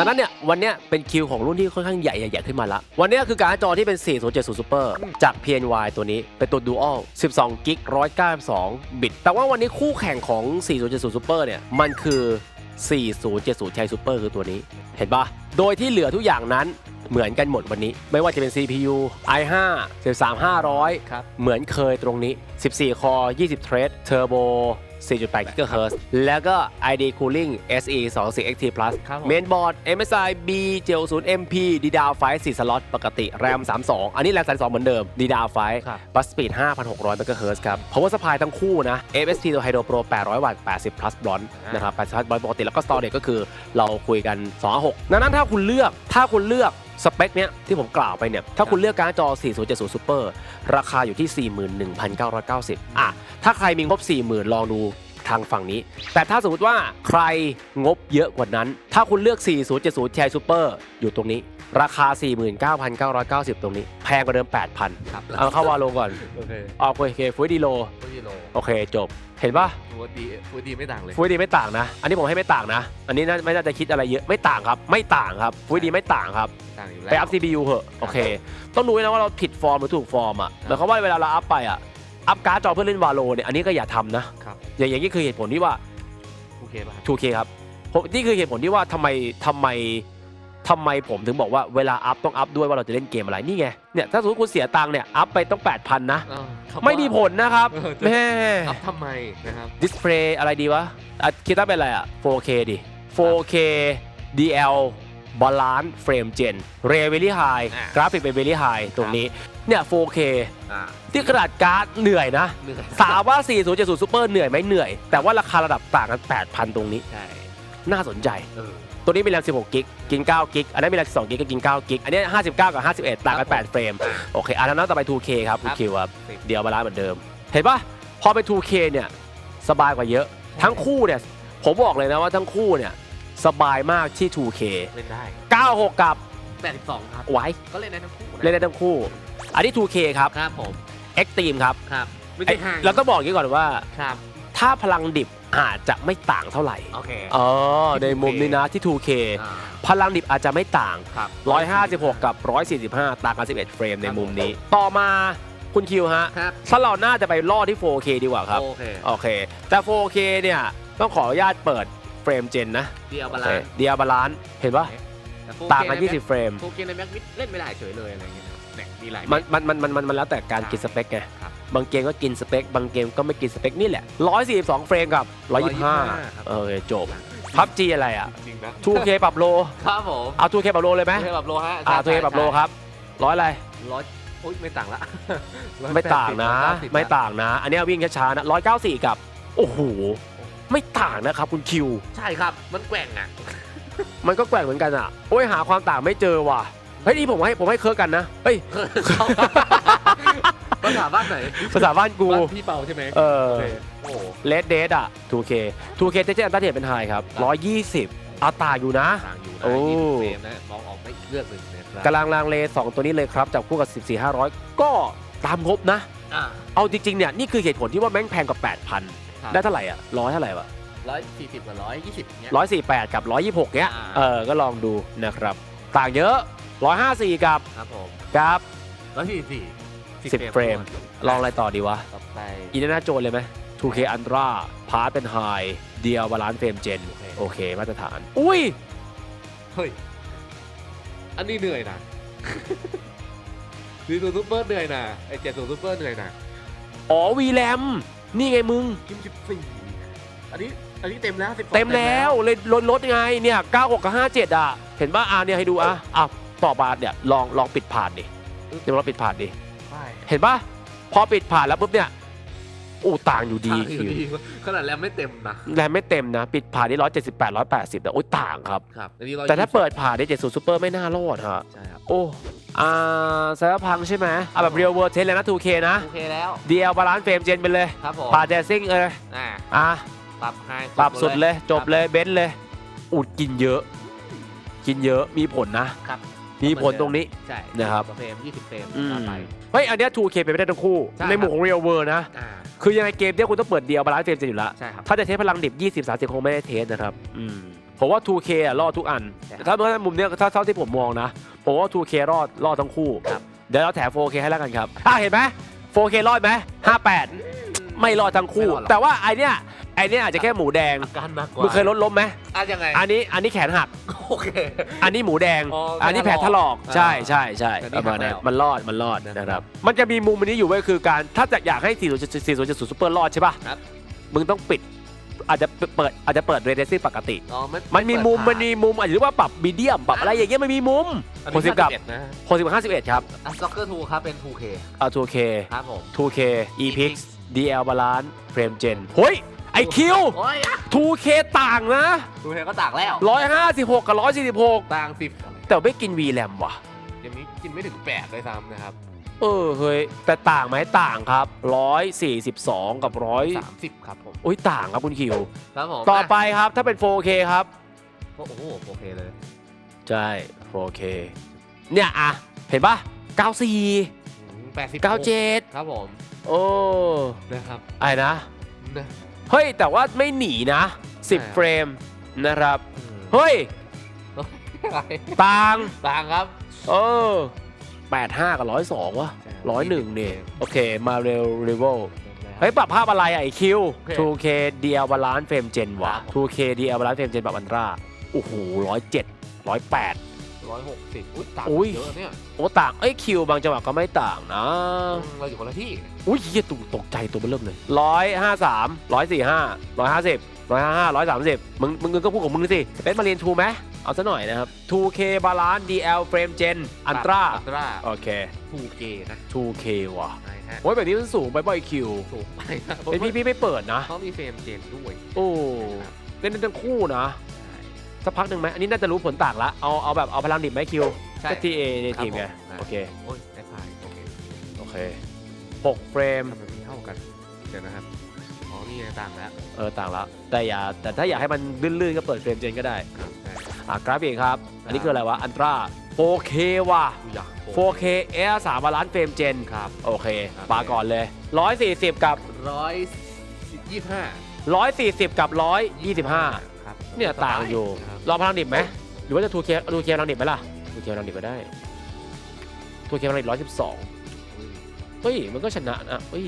ดังนั้นเนี่ยวันเนี้ยเป็นคิวของรุ่นที่ค่อนข้างใหญ่ใหญ่ๆขึ้นมาละ วันเนี้ยคือการ์ดจอที่เป็น 4070 Super จาก PNY ตัวนี้ เป็นตัว Dual 12 g b 192 บิต แต่ว่าวันนี้คู่แข่งของ 4070 Super เนี่ย มันคือ 4070 Ti Super คือตัวนี้ เห็นปะโดยที่เหลือทุกอย่างนั้นเหมือนกันหมดวันนี้ ไม่ว่าจะเป็น CPU i5 13500ครับเหมือนเคยตรงนี้ 14 คอ 20 เทรด Turbo 4.8 GHz แล้วก็ ID Cooling SE 24 XT Plus ครับผมเมนบอร์ด MSI B 70 MP d d a r 5 4สล็อตปกติ RAM 32 อันนี้ RAM 32เหมือนเดิม d d a r ครับ5 Bus Speed 5,600 MHz ครับ Power Supply ทั้งคู่นะ FSP ตัว Hydro Pro 800 วัตต์ 80 plus bronze อ่านนะครับ 80 plus bronze ปกติ แล้วก็ Storage ก็คือเราคุยกัน 2 6ดังนั้นถ้าคุณเลือกถ้าคุณเลือก สเปคเนี้ยที่ผมกล่าวไปเนี่ยถ้าคุณเลือกการ์ดจอ 4070 Super ราคาอยู่ที่ 41,990 อะ ถ้าใครมีงบ 40,000 ลองดู ทางฝั่งนี้ แต่ถ้าสมมติว่าใครงบเยอะกว่านั้น ถ้าคุณเลือก 4070 Ti Super อยู่ตรงนี้ ราคา 49,990 ตรงนี้ แพงกว่าเดิม 8,000 ครับ เอาเข้าวาโลก่อนโอเคเอาโอเคฟุยดีโล ฟูจิโร่โอเคจบ เห็นปะฟูดีฟูดีไม่ต่างเลยฟุยดีไม่ต่างนะ อันนี้ผมให้ไม่ต่างนะ อันนี้น่าไม่น่าจะคิดอะไรเยอะไม่ต่างครับ ไม่ต่างครับฟุยดีไม่ต่างครับ ต่างอยู่แล้ว ไปอัพ CPU เหอะโอเค ต้องดูนะว่าเราผิดฟอร์มหรือถูกฟอร์มอะหมายความว่าเวลาเราอัพไปอะ อัพการ์ดจอเพื่อเล่นวาโลเนี่ยอันนี้ก็อย่าทำนะครับ อย่างอย่างนี้คือเหตุผลที่ว่าโอเคป่ะครับ 2K ครับผมนี่คือเหตุผลที่ว่าทำไมทำไมทำไมผมถึงบอกว่าเวลาอัพต้องอัพด้วยว่าเราจะเล่นเกมอะไรนี่ไงเนี่ยถ้าสมมติคุณเสียตังค์เนี่ยอัพไปต้อง 8,000 นะอ้าวคำไม่มีผลนะครับเออ แม่อัพทำไมนะครับ ดิสเพลย์อะไรดีวะอะคิดว่าเป็นอะไรอะ 4K ดิ 4K DL Balance Frame Gen Ray Very High อะกราฟิกเป็น Very High ตรงนี้ เนี่ย 4K อ่าที่ขนาดการ์ดเหนื่อยนะเหนื่อยถามว่า 4070 Super เหนื่อยไหมเหนื่อย แต่ว่าราคาระดับต่างกัน 8,000 ตรงนี้ใช่น่าสนใจเออตัวนี้มีแรม 16 กิก กิน 9 กิก อันนั้นมีแรม 12 กิกก็กิน 9 กิก อันนี้ 59 กับ 51 ต่างกัน 8 เฟรม โอเค อันนั้นต่อไป 2K ครับคุณครับคิวครับสิบเดี๋ยวมาล้านเหมือนเดิม เห็นปะพอเป็น 2K เนี่ย สบายกว่าเยอะ ทั้งคู่เนี่ย ผมบอกเลยนะว่าทั้งคู่เนี่ย สบายมากที่ 2K เล่นได้96 กับ82ครับ ไว้ก็เล่นได้ทั้งคู่ะเล่นได้ทั้งคู่ อันนี้ 2K ครับ ครับผม Extreme ครับครับไม่เอ้ใช่ยห่างแล้วก็บอกอย่างนี้ก่อนว่า ครับ ถ้าพลังดิบอาจจะไม่ต่างเท่าไหร่โอเคอ๋อที่ในมุมนี้นะที่ 2K อ่า พลังดิบอาจจะไม่ต่าง ครับ 156 กับ 145 ต่างกัน 11 เฟรมในมุมนี้ ต่อมาคุณคิวฮะครับ ถ้าเราน่าจะไปล่อที่ 4K ดีกว่าครับ โอเค โอเค แต่ 4K เนี่ย ต้องขออนุญาตเปิด เฟรมเจนนะเดียวบาลานซ์เดียบาลานเห็นปะแต่ 4K ต่างกันในแม็20 เฟรมโอเคในแม็กวิดเล่นไม่ได้เฉยเลยอะไรเงี้ยนะครับเนี่ยมีหลาย มันมันมันมันมันมันแล้วแต่การกินสเปคไง ครับ บางเกมก็กินสเปค บางเกมก็ไม่กินสเปคนี่แหละ 142 เฟรมกับ 125เออจบพับจีอะไรอะ จริงๆนะ 2K ปรับโล ครับผมเอา 2K ปรับโลเลยไหมโอเคแบบโลฮะอ่า 2K ปรับโลครับ ร้อยอะไร ร้อยโอ๊ยไม่ต่างละไม่ต่างนะ180ไม่ต่างนะ อันนี้วิ่งช้าๆนะ 194 กับ โอ้โห ไม่ต่างนะครับคุณคิว ใช่ครับ มันแกว่งอะ มันก็แกว่งเหมือนกันอะ โอ้ยหาความต่างไม่เจอว่ะ เฮ้ยนี่ผมให้ผมให้เคิร์กกันนะ เฮ้ย ภาษาบ้านไหนภาษาบ้านกู บ้านพี่เปาใช่ไหมเออ โอเคโอ้โห เลดเดทอะ 2K 2K เทเจอันตาเทเป็นไฮครับ120เอาต่างอยู่นะ ต่างอยู่นะโอ้ ยี่สิบเฟรมนะมองออกไม่เลือกหนึ่งนะครับกำลังลังเล 2 ตัวนี้เลยครับจับคู่กับ 14500 ก็ตามงบนะ อ่าเอาจริงๆเนี่ยนี่คือเหตุผลที่ว่าแม่งแพงกว่า8,000ครับ ได้เท่าไหร่อะร้อยเท่าไหร่วะร้อยสี่สิบกับร้อยยี่สิบเนี้ย148กับ126เนี้ยอ่า เออก็ลองดูนะครับ ต่างเยอะ154กับครับผมกับ ร้อยสี่สี่10เฟรม ลองอะไรต่อดีวะ ต่อไป อินเดน่าโจนเลยไหม 2K Ultra พาร์ทเป็นไฮเดียวบาลานซ์เฟรมเจน โอเค โอเค มาตรฐาน อุ้ย เฮ้ย อันนี้เหนื่อยนะ ดีตัวซูเปอร์เหนื่อยนะไอเจ็ดตัวซูเปอร์เหนื่อยนะอ๋อวีแรม นี่ไงมึง กิมสิบสี่อันนี้อันนี้เต็มแล้ว12เต็มแล้วเลยลดลดไงเนี่ย96กับ57อะ เห็นป่ะอะเนี่ยให้ดูอะอะต่อมาเนี่ยลองลองปิดผ่านดิเดี๋ยวเราปิดผ่านดิ ใช่เห็นป่ะพอปิดผ่านแล้วปุ๊บเนี่ย อู้ต่างอยู่ดีต่างอยู่ดีขนาดแล้วไม่เต็มนะแรมไม่เต็มนะ ปิดผ่านที่178 180แต่โอ้ยต่างครับครับอันนี้ร้อยแต่ถ้าเปิดผ่านได้70ซูเปอร์ไม่น่ารอดฮะใช่ครับโอ้อ่าไซเบอร์พังใช่ไหมอะแบบเรียลเวิร์ดเทสเลยนะ 2K นะโอเคแล้ว DL บาลานซ์เฟรมเจนไปเลยครับผมผ่านแจซิ่งเลยอ่าอะปรับให้ปรับสุดเลยจบเลยเบนซ์เลย อุดกินเยอะ กินเยอะมีผลนะครับมีผลตรงนี้ใช่นะครับเฟรม20เฟรมอืมต่อไป เฮ้ยอันเนี้ย 2K เป็นไปได้ทั้งคู่ ใช่ในหมู่ครับ ของ Real World นะ อ่า คือยังไงเกมเนี้ยคุณต้องเปิดเดียวบาลานซ์เฟรมเจนอยู่แล้วใช่ครับถ้าจะเทสพลังดิบ 20 30 คงไม่ได้เทสนะครับอืมผมว่า 2K อะรอดทุกอัน ใช่ครับถ้าเมื่อมุมเนี้ยถ้าเท่าที่ผมมองนะ ผมว่า 2K รอดรอดทั้งคู่ ครับ เดี๋ยวเราแถม 4K ให้แล้วกันครับอะเห็นไหม 4K รอดไหม58 ไม่รอดทั้งคู่ ไม่รอดหรอกแต่ว่าไอเนี้ยไอเนี้ยอาจจะแค่หมูแดงอาการมากกว่ามึงเคยรถล้มไหมอะยังไงอันนี้อันนี้แขนหัก โอเค อันนี้หมูแดง อ๋ออัอันนี้แผลถลอกอ่าใช่ใช่ใช่อันปนี้ระมาณนั้นหักแล้วมันรอด มันรอดนะนะคครัรับ บมันจะมีมุมอันนี้อยู่ไว้ยคือการถ้าจะอยากให้4 0 4 0 7 0ซูเปอร์รอดใช่ป่ะครับ มึงต้องปิด อาจจะเปิดอาจจะเปิดเรเดซี่ปกติ อ๋อมันมีมุมไเปิมัดนมีมุมอาจจะเรียกว่าปรับมีเดียม ปรับอะไรอย่างเงี้ยมันมีมุมอันหนี้กสิบกับ51นะหกสิบห้าสิบเอ็ดครับอะซ็อกเกอร์ทูครับ เป็น 2K เอา 2K ครับผม 2K ePix DL Balance Frame Gen เฮ้ย ไอคิว โอ้ย 2K ต่างนะ 2K ก็ต่างแล้ว 156 กับ 146 ต่างสิบแต่ไม่กิน VRAM ว่ะ อย่างนี้กินไม่ถึง8เลยซ้ำนะครับเออเฮ้ยแต่ต่างไหมต่างครับ 142 กับร้อย30ครับผมอุ้ยต่างครับคุณคิว ครับผมต่อไปครับถ้าเป็น 4K ครับ โอ้โหโอเคเลย ใช่ 4K เนี่ยอะเห็นปะ94อืม80 97 ครับผม โอ้นะครับไอ้นะนะ เฮ้ย แต่ว่าไม่หนีนะ 10 เฟรมนะครับ เฮ้ยต่างต่างครับ เออแปดห้ากับร้อยสองวะร้อยหนึ่งเนี่ยโอเคมาเร็วรีเวลเฮ้ย ปรับภาพอะไรไอคิว 2K เดียบาลานซ์เฟรมเจนวะ 2K เดียบาลานซ์เฟรมเจนแบบอันตราโอ้โหร้อยเจ็ดร้อยแปด 360อุ้ยต่างเยอะเนี่ยโอ้ต่างเอ้คิวบางจังหวะก็ไม่ต่างนะเราอยู่คนละที่อุ้ยเฮียตุตกใจตัวมันเริ่มเลยร้อยห้าสามร้อยสี่ห้าร้อยห้าสิบร้อยห้าห้าร้อยสามสิบมึงมึงก็พูดของมึงสิเบสมาเรียนทูไหมเอาซะหน่อยนะครับ 2K Balance DL Frame Gen Ultra อันตราโอเค ภูเกนะ 2K ว่ะใช่ะโอ้ยแบบนี้มันสูงไปบ่อยคิวสูงไปนะเป็นพี่พี่ไม่เปิดนะ เขามีเฟรมเจนด้วยโอ้ เล่นได้ทั้งคู่นะ สักพักหนึ่งไหมอันนี้น่าจะรู้ผลต่างละเอาเอาแบบเอาพลังดิบไหมคิวใช่ก็ทีเอในทีมไงครับผม โอเคโอ้ยไอ้พายโอเคโอเคหกเฟรมทำไมไม่เท่ากัน เดี๋ยวนะครับ อ๋อ นี่ไงต่างแล้วเออต่างละแต่อย่าแต่ถ้าอยากให้มันลื่นๆก็เปิดเฟรมเจนก็ได้ครับใช่อะกราฟิกครับ อันนี้คืออะไรวะอันตรา 4K ว่ะ ดูอยาก 4K Air 3บาลานซ์เฟรมเจนครับ โอเคครับ ปาก่อนเลย 140 กับ ร้อยยี่ห้า140 กับ 125 ครับเนี่ยต่างอยู่ครับรอพลังดิบไหมหรือว่าจะ 2K 2K พลังดิบไหมล่ะ 2K พลังดิบก็ได้ 2K พลังดิบ112อุ้ย เฮ้ยมันก็ชนะนะเฮ้ย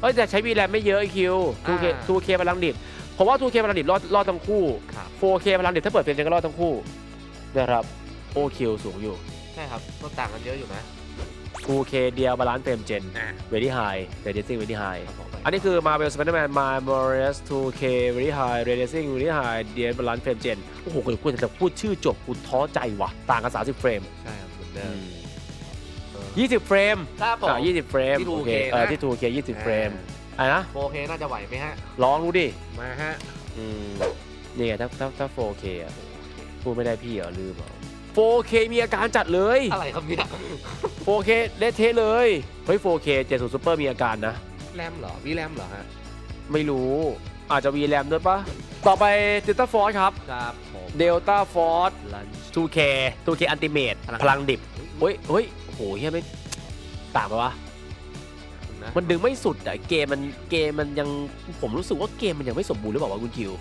เฮ้ยแต่ใช้ VRAM ไม่เยอะไอคิว 2K อ่า 2K พลังดิบเพราะว่า 2K พลังดิบรอดรอดทั้งคู่ครับ 4K พลังดิบถ้าเปิดเฟรมเจนก็รอดทั้งคู่นะครับโอคิวสูงอยู่ ใช่ครับก็ต่างกันเยอะอยู่นะ 2K เดียวบาลานซ์เฟรมเจนอ่า very high radiating very high ครับผมอันนี้คือ Marvel Spider-Man Miles 2K very high radiating very high เดียบาลานซ์เฟรมเจนโอ้โหกูจะพูดชื่อจบกูท้อใจว่ะ ต่างกัน 30 เฟรม ใช่ครับเหมือนเดิมเออ20 เฟรมครับผม อ่า20 เฟรมที่โอ 2K เคเออนะ ที่ 2K 20 เฟรมอะไรนะ โอเคน่าจะไหวไหมฮะ ลองดูดิ มาฮะ อืม นี่ไงถ้าถ้าถ้า 4K อะพูดไม่ได้พี่เหรอลืมเหรอ 4K มีอาการจัดเลย อะไรครับเนี่ย 4K เละเทะเลย เฮ้ย 4K 70 Super มีอาการนะ แรมเหรอวีแรมเหรอฮะ ไม่รู้ อาจจะ VRAM ด้วยปะต่อไป Delta Force ครับ ครับผม Delta Force ลัน 2K 2K Ultimate พลัง พลังดิบเฮ้ยเฮ้ยโอ้โหเฮียไม่ต่างปะวะ นะมันดึงไม่สุดอะเกมมันเกมมันยังผมรู้สึกว่าเกมมันยังไม่สมบูรณ์หรือเปล่าวะคุณคิว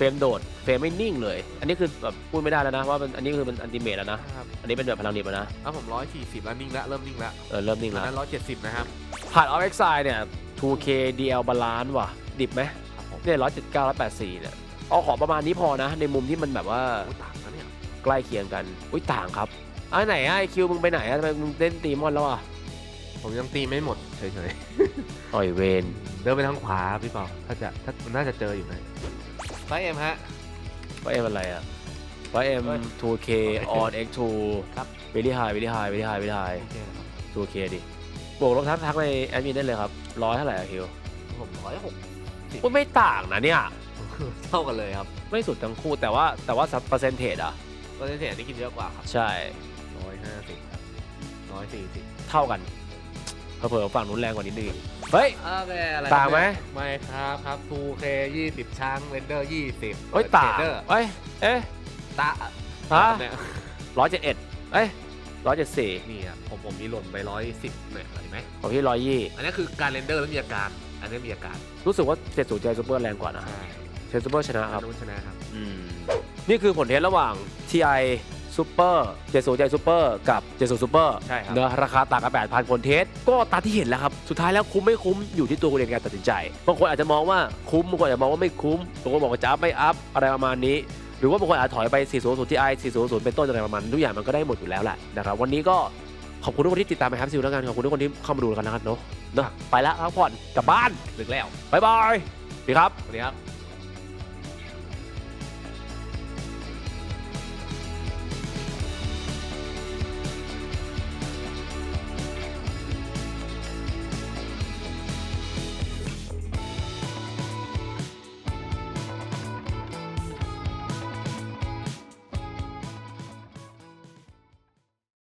เฟรมโดดเฟรมไม่นิ่งเลย อันนี้คือแบบพูดไม่ได้แล้วนะว่ามันอันนี้คือมันอันติเมตแล้วนะ ครับอันนี้เป็นแบบพลังดิบแล้วนะแล้วผมร้อยสี่สิบแล้วนิ่งแล้วเริ่มนิ่งแล้วเออเริ่มนิ่งอันแล้วนั้นร้อยเจ็ดสิบนะครับผ่าน o f x i เนี่ย 2K DL Balance ว่ะ ดิบไหมครับผมเนี่ยร้อยเจ็ดเก้าร้อยแปดสี่เนี่ยเอาขอประมาณนี้พอนะ ในมุมที่มันแบบว่าโอ้ยต่างนะเนี่ยใกล้เคียงกัน อุ้ยต่างครับอะไหนอะไอคิวมึงไปไหนอะทำไมมึงเล่นตีมอนแล้วอะผมยังตีไม่หมดเฉยอ่อยเวน ๆเดินไปทางขวาพี่เปาถ้าจะถ้ามันน่าจะเจออยู่ไหน ไฟเอ็มฮะว่าเอ็มอะไรอะว่าเอ็มเฮ้ย 2K on X2 ครับ very high very high very high very high โอเคนะครับ 2K ดิบวกลบทักทักในแอดมินได้เลยครับร้อยเท่าไหร่อะคิวผมร้อยหกก็ไม่ต่างนะเนี่ย เท่ากันเลยครับไม่สุดทั้งคู่แต่ว่าแต่ว่าเปอร์เซนเทจอะก็เสียนี่กินเยอะกว่าครับใช่ร้อยห้าสิบครับร้อยสี่สิบเท่ากัน เผลอๆฝั่งนู้นแรงกว่านิดนึงเฮ้ยโอเคอะไรต่างไหมไม่ครับครับ 2K 20 ช้างเรนเดอร์ 20เฮ้ยต่างเดอร์เอ้ยเอ๊ะตาฮะเนี่ยร้อยเจ็ดเอ็ดเอ้ยร้อยเจ็ดสี่นี่อะผมผมมีหล่นไปร้อยสิบเนี่ยเห็นไหม ของพี่ร้อยยี่อันนี้คือการเรนเดอร์แล้วมีอาการ อันนี้มีอาการรู้สึกว่าเจ็ดศูนย์ใจซูเปอร์แรงกว่านะใช่เจ็ดซูเปอร์ชนะครับ นู้นชนะครับอืมนี่คือผลเทสระหว่าง TI Super 70 Ti Super กับ70 Super ใช่ครับเนอะราคาต่างกัน8,000ผลเทส ก็ตามที่เห็นแล้วครับ สุดท้ายแล้วคุ้มไม่คุ้มอยู่ที่ตัวคุณเองในการตัดสินใจบางคนอาจจะมองว่าคุ้มบางคนอาจจะมองว่าไม่คุ้มบางคนบอกว่าจะอัพไม่อัพอะไรประมาณนี้ หรือว่าบางคนอาจจะถอยไป 400 Ti 400 เป็นต้นอะไรประมาณนั้นทุกอย่างมันก็ได้หมดอยู่แล้วแหละนะครับวันนี้ก็ขอบคุณทุกคนที่ติดตามไปครับซิวแล้วกันขอบคุณทุกคนที่เข้ามาดูแล้วกันนะครับเนาะเนอะไปแล้วพักผ่อนกลับบ้านดึกแล้วบ๊ายบายสวัสดีครับสวัสดีครับ